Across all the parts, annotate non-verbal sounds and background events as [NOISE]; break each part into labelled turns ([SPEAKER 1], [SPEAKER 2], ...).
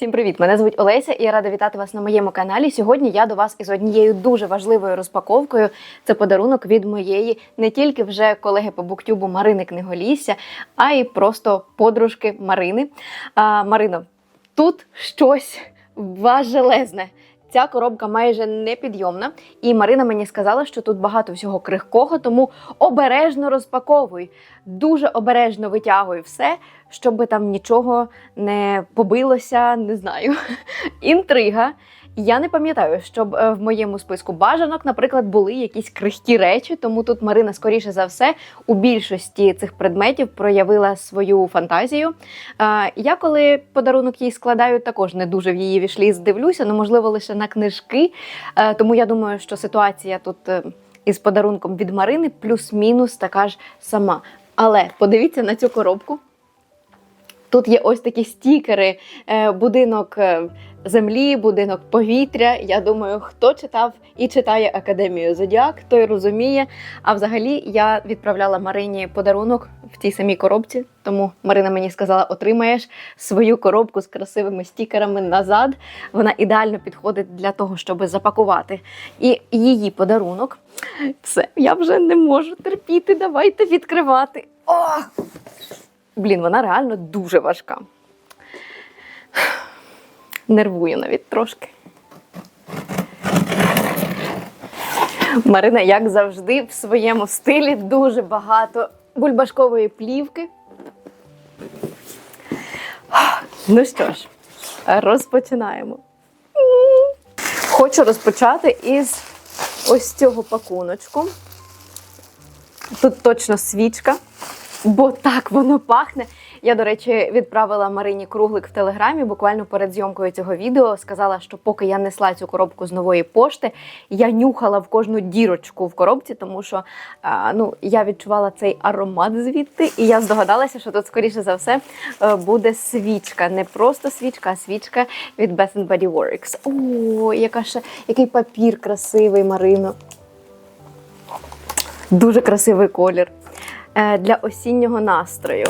[SPEAKER 1] Всім привіт! Мене звуть Олеся і я рада вітати вас на моєму каналі. Сьогодні я до вас із однією дуже важливою розпаковкою. Це подарунок від моєї не тільки вже колеги по буктюбу Марини Книголісся, а й просто подружки Марини. А, Марино, тут щось важелезне. Ця коробка майже непідйомна, і Марина мені сказала, що тут багато всього крихкого, тому обережно розпаковуй. Дуже обережно витягуй все, щоб там нічого не побилося, не знаю. [LAUGHS] Інтрига. Я не пам'ятаю, щоб е, в моєму списку бажанок, наприклад, були якісь крихкі речі, тому тут Марина, скоріше за все, у більшості цих предметів проявила свою фантазію. Е, Я коли подарунок їй складаю, також не дуже в її вішліз дивлюся, ну можливо лише на книжки. Е, Тому я думаю, що ситуація тут із подарунком від Марини плюс-мінус така ж сама. Але подивіться на цю коробку. Тут є ось такі стікери, е, будинок е, землі, будинок повітря. Я думаю, хто читав і читає Академію Зодіак, той розуміє. А взагалі я відправляла Марині подарунок в тій самій коробці. Тому Марина мені сказала: отримаєш свою коробку з красивими стікерами назад. Вона ідеально підходить для того, щоб запакувати. І її подарунок. Це я вже не можу терпіти. Давайте відкривати. Ох! Блін, вона реально дуже важка. Нервує навіть трошки. Марина, як завжди, в своєму стилі дуже багато бульбашкової плівки. Ну що ж, розпочинаємо. Хочу розпочати із ось цього пакуночку. Тут точно свічка, бо так воно пахне. Я, до речі, відправила Марині круглик в телеграмі буквально перед зйомкою цього відео. Сказала, що поки я несла цю коробку з нової пошти, я нюхала в кожну дірочку в коробці, тому що а, ну, я відчувала цей аромат звідти, і я здогадалася, що тут, скоріше за все, е, буде свічка. Не просто свічка, а свічка від Bath Body Works. О, яка ще, який папір красивий, Марино. Дуже красивий колір. Е, Для осіннього настрою.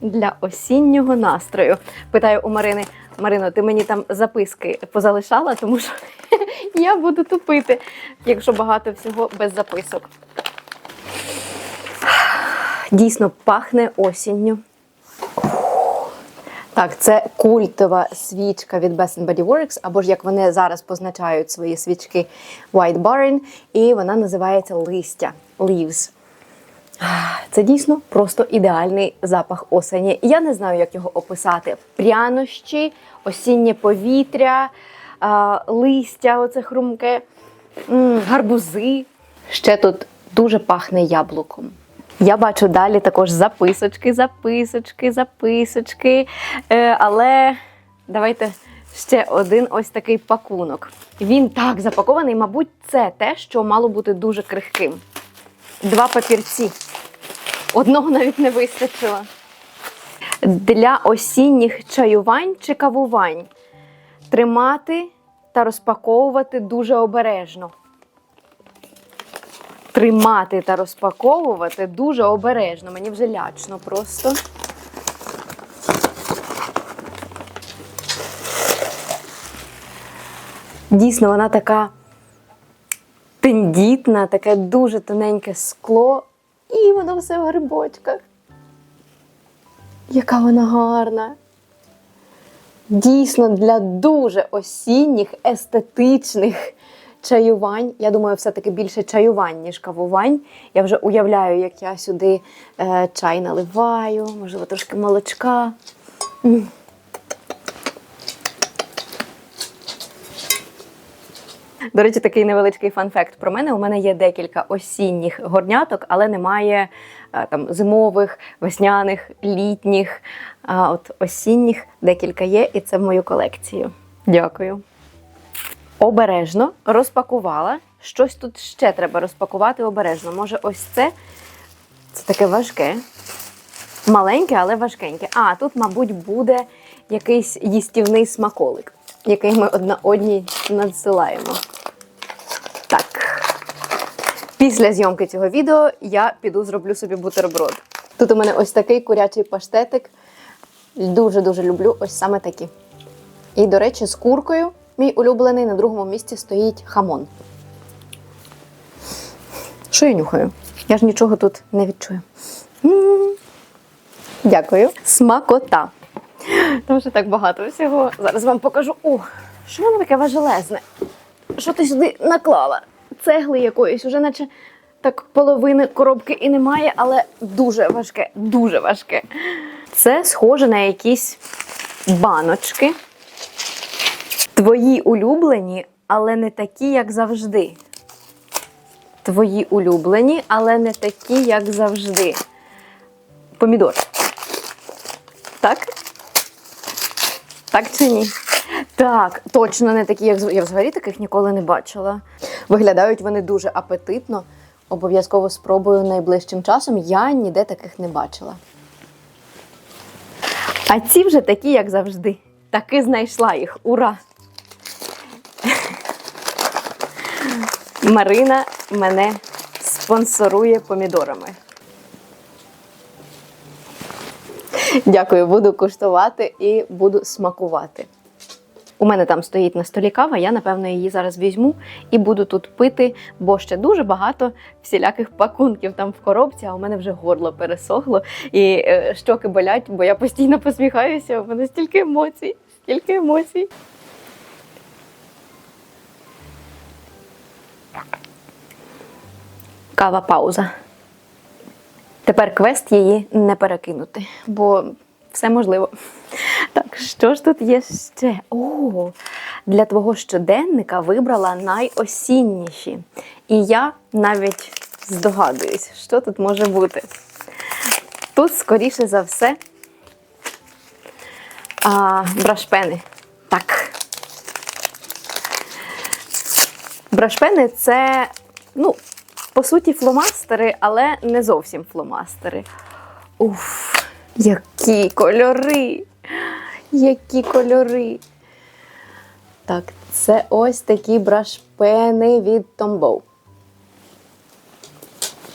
[SPEAKER 1] Для осіннього настрою. Питаю у Марини: Марино, ти мені там записки позалишала, тому що [LAUGHS] я буду тупити, якщо багато всього без записок. Дійсно пахне осінню. Так, це культова свічка від Bath Body Works, або ж як вони зараз позначають свої свічки White Barn, і вона називається листя Leaves. Це дійсно просто ідеальний запах осені. Я не знаю, як його описати. Прянощі, осіннє повітря, листя, оце хрумке, гарбузи. Ще тут дуже пахне яблуком. Я бачу далі також записочки, записочки, записочки. Е, але давайте ще один ось такий пакунок. Він так запакований, мабуть, це те, що мало бути дуже крихким. Два папірці. Одного навіть не вистачило. Для осінніх чаювань чи кавувань тримати та розпаковувати дуже обережно. Тримати та розпаковувати дуже обережно. Мені вже лячно просто. Дійсно, вона така тендітна, таке дуже тоненьке скло, і воно все в грибочках. Яка вона гарна. Дійсно, для дуже осінніх, естетичних чаювань. Я думаю, все-таки більше чаювань, ніж кавувань. Я вже уявляю, як я сюди е, чай наливаю, можливо, трошки молочка. До речі, такий невеличкий фан-факт про мене. У мене є декілька осінніх горняток, але немає е, там зимових, весняних, літніх. А от осінніх декілька є, і це в мою колекцію. Дякую. Обережно розпакувала. Щось тут ще треба розпакувати обережно. Може, ось це. Це таке важке. Маленьке, але важкеньке. А, тут, мабуть, буде якийсь їстівний смаколик, який ми одна одній надсилаємо. Так. Після зйомки цього відео я піду зроблю собі бутерброд. Тут у мене ось такий курячий паштетик. Дуже-дуже люблю ось саме такі. І, до речі, з куркою, мій улюблений, на другому місці стоїть хамон. Що я нюхаю? Я ж нічого тут не відчую. М. Дякую. Смакота. Там ще так багато всього. Зараз вам покажу. О, що воно таке важелезне? Що ти сюди наклала? Цегли якоїсь, уже наче так половини коробки і немає, але дуже важке, дуже важке. Це схоже на якісь баночки. Твої улюблені, але не такі, як завжди. Твої улюблені, але не такі, як завжди. Помідор. Так? Так чи ні? Так, точно не такі, як я взагалі таких ніколи не бачила. Виглядають вони дуже апетитно. Обов'язково спробую найближчим часом. Я ніде таких не бачила. А ці вже такі, як завжди. Таки знайшла їх. Ура! Марина мене спонсорує помідорами. Дякую, буду куштувати і буду смакувати. У мене там стоїть на столі кава, я напевно її зараз візьму і буду тут пити, бо ще дуже багато всіляких пакунків там в коробці, а у мене вже горло пересохло і е, щоки болять, бо я постійно посміхаюся. У мене стільки емоцій, стільки емоцій. Кава пауза. Тепер квест її не перекинути, бо все можливо. Так, що ж тут є ще? О, для твого щоденника вибрала найосінніші. І я навіть здогадуюсь, що тут може бути. Тут, скоріше за все, а, брашпени. Так. Брашпени це, ну, по суті, фломастери, але не зовсім фломастери. Уф, які кольори! Які кольори! Так, це ось такі брашпени від Tombow.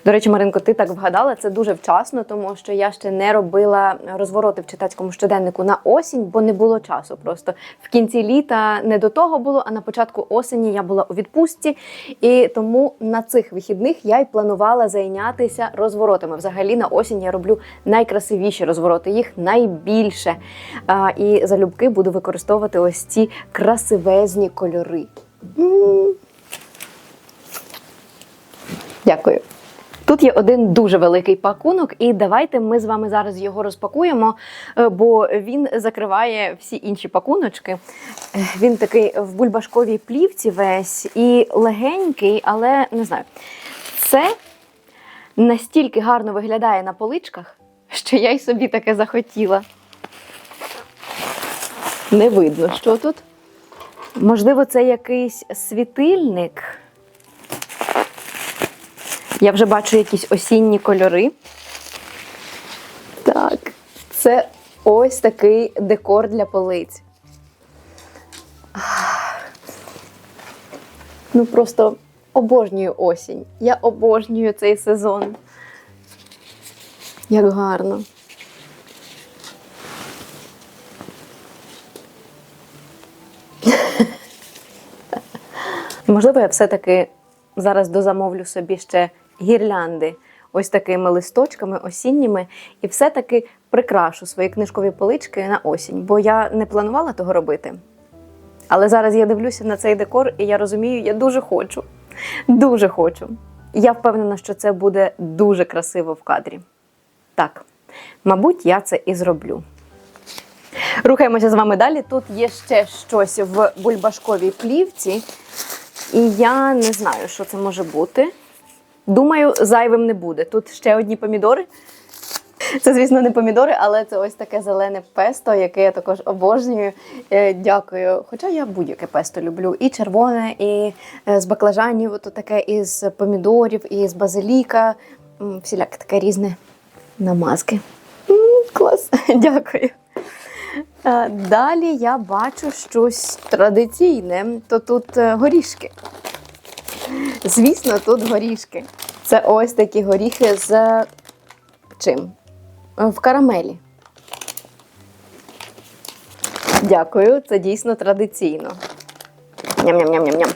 [SPEAKER 1] До речі, Маринко, ти так вгадала, це дуже вчасно, тому що я ще не робила розвороти в читацькому щоденнику на осінь, бо не було часу. Просто в кінці літа не до того було, а на початку осені я була у відпустці, і тому на цих вихідних я й планувала зайнятися розворотами. Взагалі на осінь я роблю найкрасивіші розвороти, їх найбільше. А, і залюбки буду використовувати ось ці красивезні кольори. Дякую. Тут є один дуже великий пакунок, і давайте ми з вами зараз його розпакуємо, е, бо він закриває всі інші пакуночки. Е, Він такий в бульбашковій плівці весь і легенький, але не знаю. Це настільки гарно виглядає на поличках, що я й собі таке захотіла. Не видно, що тут. Можливо, це якийсь світильник. Я вже бачу якісь осінні кольори. Так, це ось такий декор для полиць. Ну, просто обожнюю осінь. Я обожнюю цей сезон. Як гарно. [LAUGHS] Можливо, я все-таки зараз дозамовлю собі ще гірлянди ось такими листочками осінніми, і все-таки прикрашу свої книжкові полички на осінь, бо я не планувала того робити. Але зараз я дивлюся на цей декор, і я розумію, я дуже хочу. Дуже хочу. Я впевнена, що це буде дуже красиво в кадрі. Так, мабуть, я це і зроблю. Рухаємося з вами далі. Тут є ще щось в бульбашковій плівці, і я не знаю, що це може бути. Думаю, зайвим не буде. Тут ще одні помідори. Це, звісно, не помідори, але це ось таке зелене песто, яке я також обожнюю. Е, Дякую. Хоча я будь-яке песто люблю. І червоне, і е, з баклажанів, то таке із помідорів, і з базиліка. М, Всіляке таке різне намазки. Клас, [LAUGHS] дякую. Е, Далі я бачу щось традиційне, то тут горішки. Звісно, тут горішки. Це ось такі горіхи з чим? В карамелі. Дякую, це дійсно традиційно. Ням-ням-ням-ням-ням.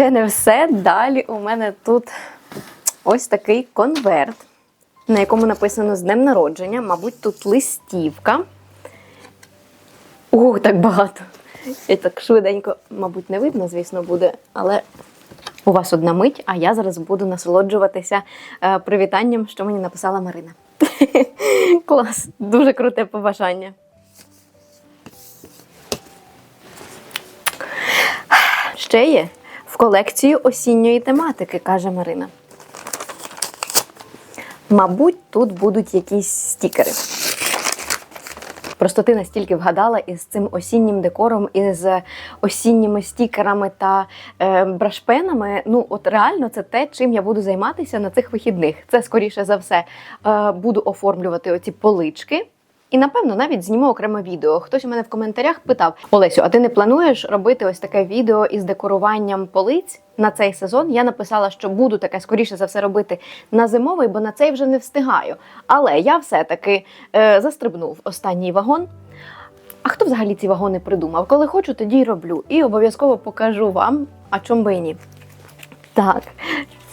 [SPEAKER 1] Ще не все. Далі у мене тут ось такий конверт, на якому написано з днем народження. Мабуть, тут листівка. Ох, так багато. І так швиденько, мабуть, не видно, звісно, буде, але у вас одна мить, а я зараз буду насолоджуватися е, привітанням, що мені написала Марина. [LAUGHS] Клас, дуже круте побажання. Ще є колекцію осінньої тематики, каже Марина. Мабуть, тут будуть якісь стікери. Просто ти настільки вгадала із цим осіннім декором, із осінніми стікерами та е, брашпенами. Ну, от реально, це те, чим я буду займатися на цих вихідних. Це скоріше за все е, буду оформлювати оці полички. І напевно навіть зніму окреме відео. Хтось у мене в коментарях питав: Олесю, а ти не плануєш робити ось таке відео із декоруванням полиць на цей сезон? Я написала, що буду таке скоріше за все робити на зимовий, бо на цей вже не встигаю. Але я все-таки е, застрибнув останній вагон. А хто взагалі ці вагони придумав? Коли хочу, тоді й роблю. І обов'язково покажу вам, а чом би і ні. Так,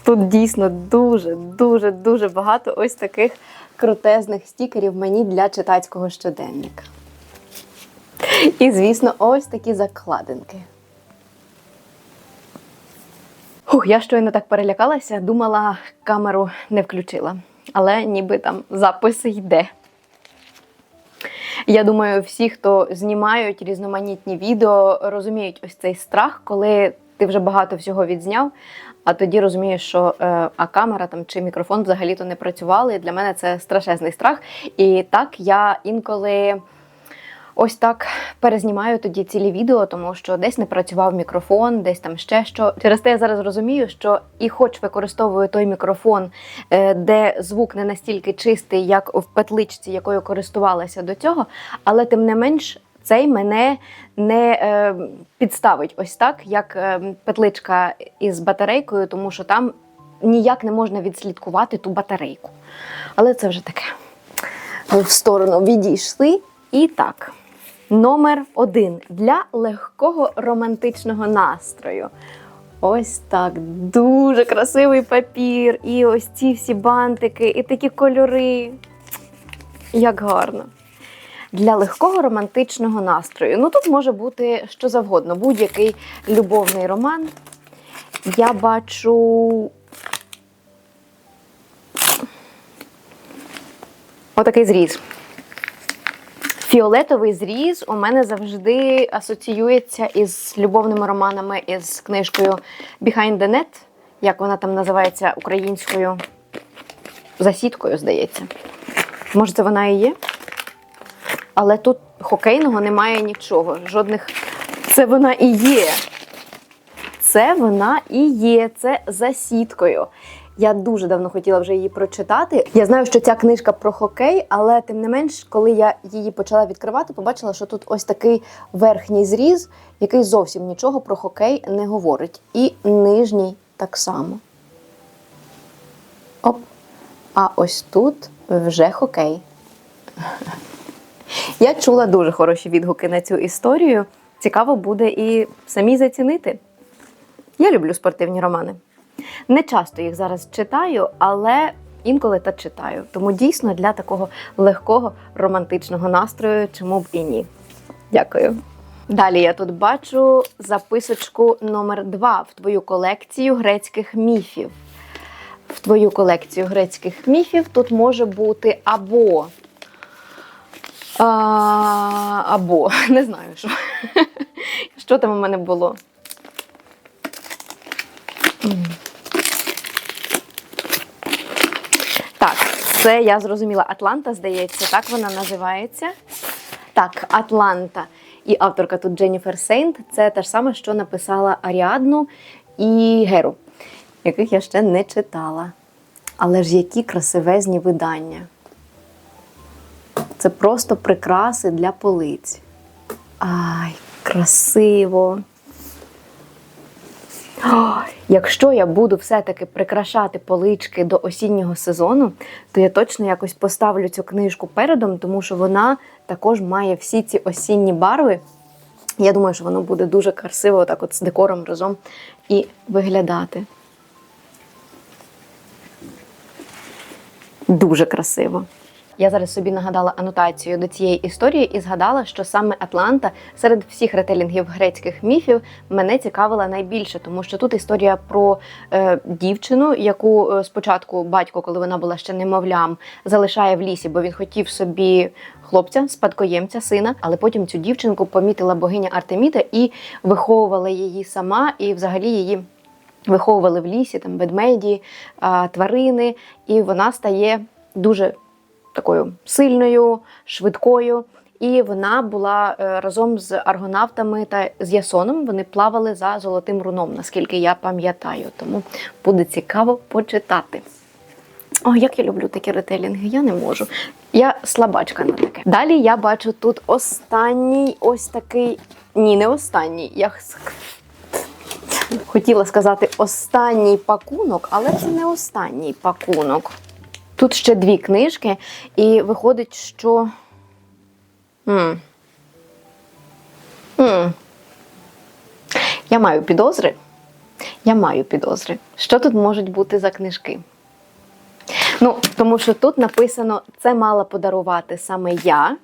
[SPEAKER 1] тут дійсно дуже, дуже, дуже багато ось таких крутезних стікерів мені для читацького щоденника. І, звісно, ось такі закладинки. Хух, я щойно так перелякалася, думала, камеру не включила. Але ніби там запис йде. Я думаю, всі, хто знімають різноманітні відео, розуміють ось цей страх, коли ти вже багато всього відзняв, а тоді розумієш, що е, а камера там чи мікрофон взагалі-то не працювали. Для мене це страшезний страх. І так я інколи. Ось так перезнімаю тоді цілі відео, тому що десь не працював мікрофон, десь там ще що. Через те я зараз розумію, що і хоч використовую той мікрофон, е, де звук не настільки чистий, як в петличці, якою користувалася до цього, але тим не менш. Цей мене не е, підставить ось так, як е, петличка із батарейкою, тому що там ніяк не можна відслідкувати ту батарейку. Але це вже таке. Ми в сторону відійшли. І так, номер один для легкого романтичного настрою. Ось так, дуже красивий папір, і ось ці всі бантики, і такі кольори. Як гарно. Для легкого романтичного настрою. Ну, тут може бути що завгодно, будь-який любовний роман. Я бачу. Отакий зріз. Фіолетовий зріз у мене завжди асоціюється із любовними романами із книжкою Behind the Net, як вона там називається українською засідкою, здається. Може, це вона і є? Але тут хокейного немає нічого. Жодних. Це вона і є. Це вона і є. Це за сіткою. Я дуже давно хотіла вже її прочитати. Я знаю, що ця книжка про хокей, але тим не менш, коли я її почала відкривати, побачила, що тут ось такий верхній зріз, який зовсім нічого про хокей не говорить. І нижній так само. Оп. А ось тут вже хокей. Я чула дуже хороші відгуки на цю історію. Цікаво буде і самі зацінити. Я люблю спортивні романи. Не часто їх зараз читаю, але інколи та читаю. Тому дійсно для такого легкого романтичного настрою, чому б і ні. Дякую. Далі я тут бачу записочку номер 2 в твою колекцію грецьких міфів. В твою колекцію грецьких міфів тут може бути або. А, або [LAUGHS] не знаю, що. [LAUGHS] що там у мене було. Так, це я зрозуміла. Атланта, здається, так вона називається. Так, Атланта. І авторка тут Дженніфер Сейнт. Це те ж саме, що написала Аріадну і Геру, яких я ще не читала. Але ж які красивезні видання. Це просто прикраси для полиць. Ай, красиво. Ой, якщо я буду все-таки прикрашати полички до осіннього сезону, то я точно якось поставлю цю книжку передом, тому що вона також має всі ці осінні барви. Я думаю, що воно буде дуже красиво, отак от з декором разом і виглядати. Дуже красиво. Я зараз собі нагадала анотацію до цієї історії і згадала, що саме Атланта серед всіх ретелінгів грецьких міфів мене цікавила найбільше, тому що тут історія про е, дівчину, яку е, спочатку батько, коли вона була ще немовлям, залишає в лісі, бо він хотів собі хлопця, спадкоємця, сина. Але потім цю дівчинку помітила богиня Артеміда і виховувала її сама, і взагалі її. Виховували в лісі там ведмеді, тварини, і вона стає дуже такою сильною, швидкою. І вона була е, разом з аргонавтами та з Ясоном. Вони плавали за золотим руном, наскільки я пам'ятаю. Тому буде цікаво почитати. О, як я люблю такі ретелінги, я не можу. Я слабачка на таке. Далі я бачу тут останній ось такий. Ні, не останній. Я хотіла сказати останній пакунок, але це не останній пакунок. Тут ще дві книжки, і виходить, що. М. М. Я маю підозри. Я маю підозри. Що тут можуть бути за книжки? Ну, тому що тут написано, це мала подарувати саме я.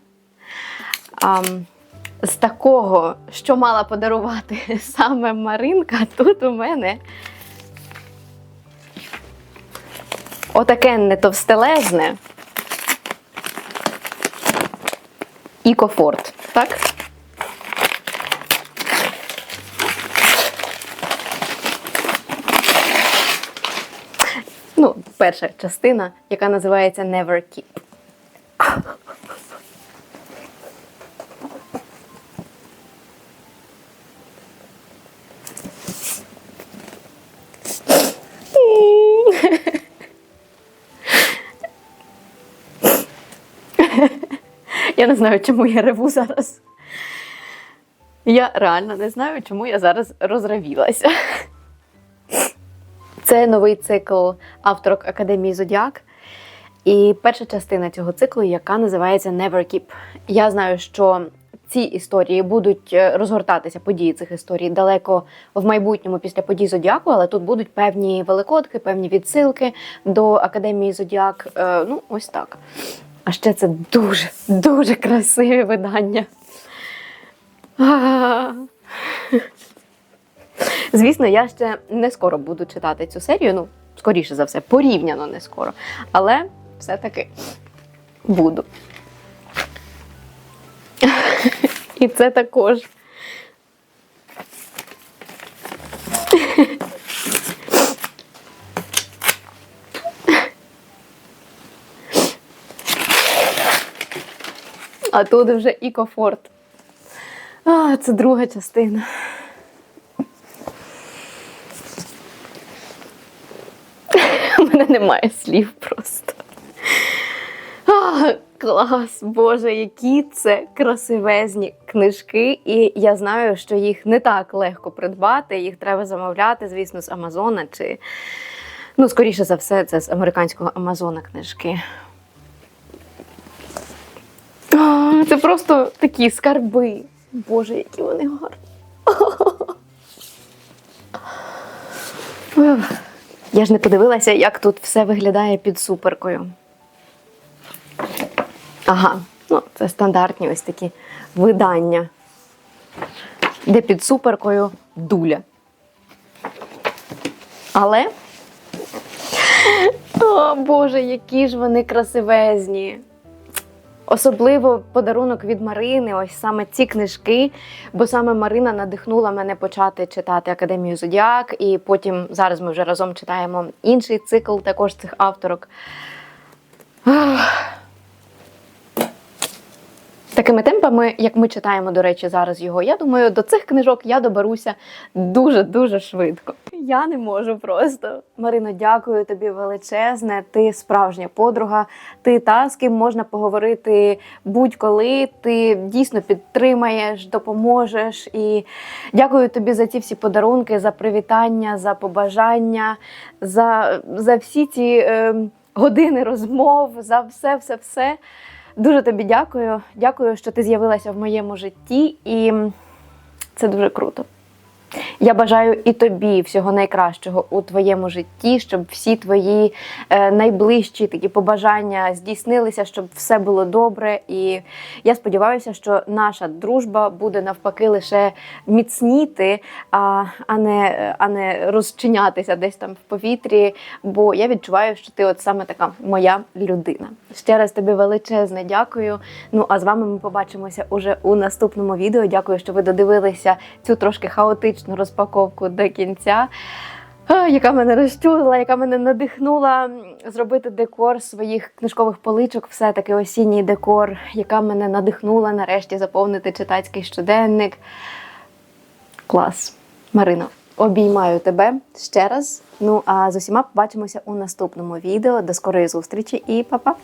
[SPEAKER 1] Ам, з такого, що мала подарувати [LAUGHS] саме Маринка, тут у мене отаке не товстелезне. комфорт, так? Ну, перша частина, яка називається Never Keep. Я не знаю, чому я реву зараз. Я реально не знаю, чому я зараз розравілася. Це новий цикл авторок Академії Зодіак. І перша частина цього циклу, яка називається Never Keep. Я знаю, що ці історії будуть е, розгортатися, події цих історій далеко в майбутньому після подій Зодіаку, але тут будуть певні великодки, певні відсилки до Академії Зодіак. Е, ну, ось так. А ще це дуже, дуже красиве видання. Звісно, я ще не скоро буду читати цю серію. Ну, скоріше за все, порівняно не скоро. Але все-таки буду. І це також. А тут вже ікофорт. А, це друга частина. [LAUGHS] У мене немає слів просто. А, клас, Боже, які це красивезні книжки. І я знаю, що їх не так легко придбати. Їх треба замовляти, звісно, з Амазона чи, ну, скоріше за все, це з американського Амазона книжки. А, Це просто такі скарби. Боже, які вони гарні. [LAUGHS] Я ж не подивилася, як тут все виглядає під суперкою. Ага, ну це стандартні ось такі видання, де під суперкою дуля. Але. [LAUGHS] О, Боже, які ж вони красивезні! Особливо подарунок від Марини, ось саме ці книжки, бо саме Марина надихнула мене почати читати Академію Зодіак, і потім зараз ми вже разом читаємо інший цикл також цих авторок. Такими темпами, як ми читаємо, до речі, зараз його, я думаю, до цих книжок я доберуся дуже-дуже швидко. Я не можу просто. Марино, дякую тобі величезне. Ти справжня подруга. Ти та, з ким можна поговорити будь-коли. Ти дійсно підтримаєш, допоможеш. І дякую тобі за ці всі подарунки, за привітання, за побажання, за, за всі ці е, години розмов, за все, все, все. Дуже тобі дякую. Дякую, що ти з'явилася в моєму житті, і це дуже круто. Я бажаю і тобі всього найкращого у твоєму житті, щоб всі твої е, найближчі такі побажання здійснилися, щоб все було добре. І я сподіваюся, що наша дружба буде навпаки лише міцніти, а, а, не, а не розчинятися десь там в повітрі. Бо я відчуваю, що ти от саме така моя людина. Ще раз тобі величезне дякую. Ну а з вами ми побачимося уже у наступному відео. Дякую, що ви додивилися цю трошки хаотичну розпаковку до кінця. Яка мене розчулила, яка мене надихнула зробити декор своїх книжкових поличок, все-таки осінній декор, яка мене надихнула нарешті заповнити читацький щоденник. Клас. Марино, обіймаю тебе ще раз. Ну а з усіма побачимося у наступному відео. До скорої зустрічі і па-па!